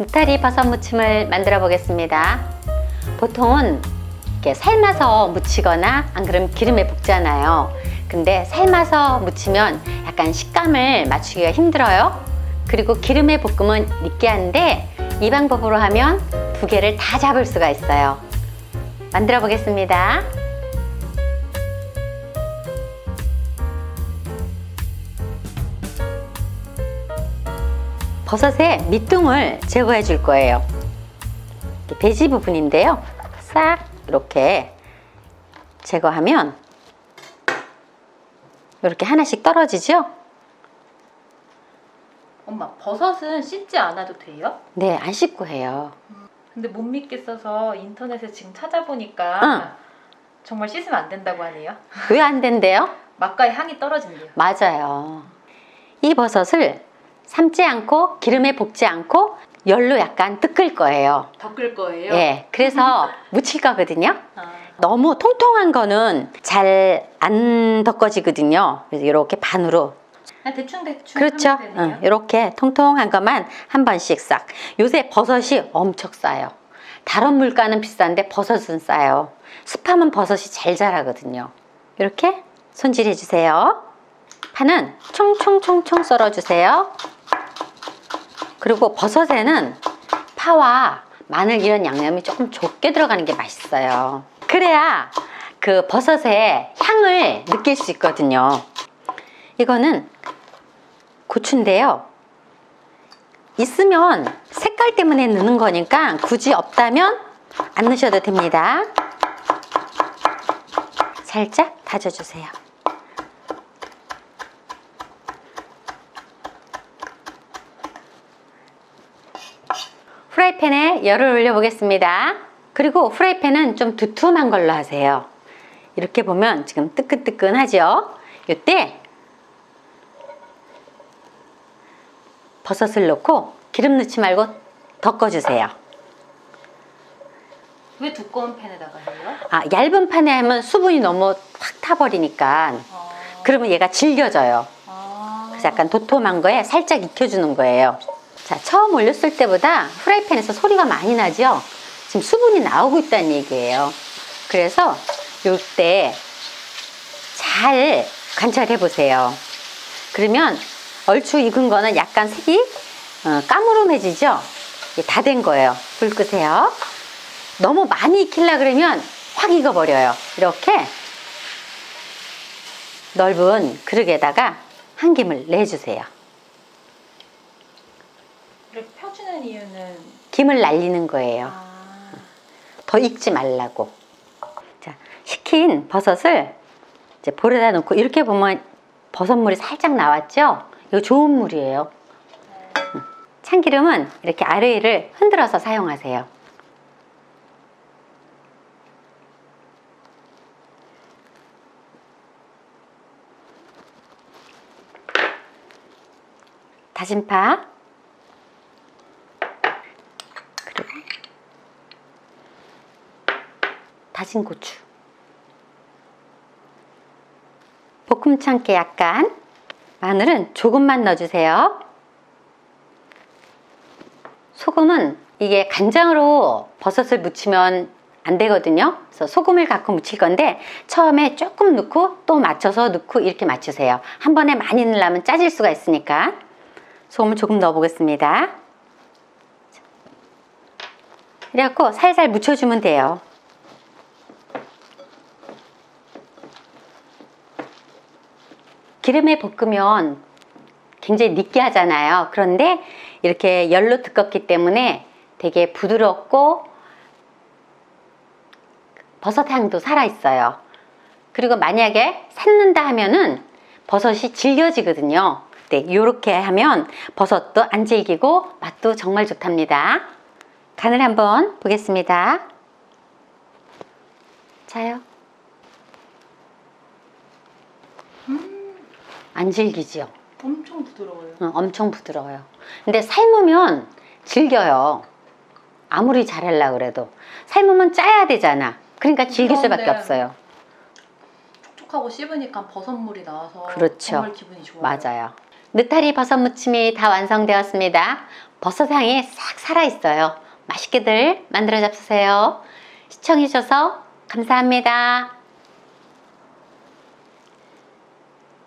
느타리 버섯 무침을 만들어 보겠습니다. 보통은 이렇게 삶아서 무치거나 안 그러면 기름에 볶잖아요. 근데 삶아서 무치면 약간 식감을 맞추기가 힘들어요. 그리고 기름에 볶으면 느끼한데 이 방법으로 하면 두 개를 다 잡을 수가 있어요. 만들어 보겠습니다. 버섯의 밑둥을 제거해 줄 거예요. 배지 부분인데요. 싹 이렇게 제거하면 이렇게 하나씩 떨어지죠? 엄마 버섯은 씻지 않아도 돼요? 네, 안 씻고 해요. 근데 못 믿겠어서 인터넷에 지금 찾아보니까 응. 정말 씻으면 안 된다고 하네요. 왜 안 된대요? 맛과의 향이 떨어진대요. 맞아요. 이 버섯을 삶지 않고 기름에 볶지 않고 열로 약간 뜨끌 거예요. 덮을 거예요. 예, 그래서 무칠 거거든요. 아, 너무 통통한 거는 잘 안 덮어지거든요. 그래서 이렇게 반으로 그냥 대충 대충 그렇죠. 되네요. 이렇게 통통한 것만 한 번씩 싹. 요새 버섯이 엄청 싸요. 다른 물가는 비싼데 버섯은 싸요. 습하면 버섯이 잘 자라거든요. 이렇게 손질해 주세요. 파는 총총총총 썰어 주세요. 그리고 버섯에는 파와 마늘 이런 양념이 조금 적게 들어가는 게 맛있어요. 그래야 그 버섯의 향을 느낄 수 있거든요. 이거는 고추인데요. 있으면 색깔 때문에 넣는 거니까 굳이 없다면 안 넣으셔도 됩니다. 살짝 다져주세요. 후라이팬에 열을 올려 보겠습니다. 그리고 후라이팬은 좀 두툼한 걸로 하세요. 이렇게 보면 지금 뜨끈뜨끈하죠? 이때 버섯을 넣고 기름 넣지 말고 덮어주세요. 왜 두꺼운 팬에다가 해요? 아, 얇은 판에 하면 수분이 너무 확 타버리니까 아, 그러면 얘가 질겨져요. 아, 그래서 약간 도톰한 거에 살짝 익혀주는 거예요. 자, 처음 올렸을 때보다 후라이팬에서 소리가 많이 나죠? 지금 수분이 나오고 있다는 얘기예요. 그래서 요때 잘 관찰해 보세요. 그러면 얼추 익은 거는 약간 색이 어, 까무름해지죠? 다 된 거예요. 불 끄세요. 너무 많이 익히려 그러면 확 익어버려요. 이렇게 넓은 그릇에다가 한 김을 내주세요. 이렇게 펴주는 이유는 김을 날리는 거예요. 아, 더 익지 말라고. 자, 식힌 버섯을 이제 볼에다 넣고 이렇게 보면 버섯물이 살짝 나왔죠? 이거 좋은 물이에요. 음, 참기름은 이렇게 아래를 흔들어서 사용하세요. 다진 파 그리고 다진 고추. 볶음 참깨 약간 마늘은 조금만 넣어주세요. 소금은 이게 간장으로 버섯을 무치면 안 되거든요. 그래서 소금을 갖고 무칠 건데 처음에 조금 넣고 또 맞춰서 넣고 이렇게 맞추세요. 한 번에 많이 넣으려면 짜질 수가 있으니까. 소금을 조금 넣어 보겠습니다. 그래갖고 살살 묻혀주면 돼요 기름에 볶으면 굉장히 느끼하잖아요. 그런데 이렇게 열로 두껍기 때문에 되게 부드럽고 버섯 향도 살아있어요. 그리고 만약에 삶는다 하면은 버섯이 질겨지거든요. 네, 이렇게 하면 버섯도 안 질기고 맛도 정말 좋답니다. 간을 한번 보겠습니다. 자요. 안 질기죠? 엄청 부드러워요. 어, 엄청 부드러워요. 근데 삶으면 질겨요. 아무리 잘하려 그래도 삶으면 짜야 되잖아. 그러니까 질길 수밖에 그런데 없어요. 촉촉하고 씹으니까 버섯물이 나와서 그렇죠. 정말 기분이 좋아요. 맞아요. 느타리 버섯 무침이 다 완성되었습니다. 버섯 향이 싹 살아있어요. 맛있게들 만들어 잡수세요. 시청해주셔서 감사합니다.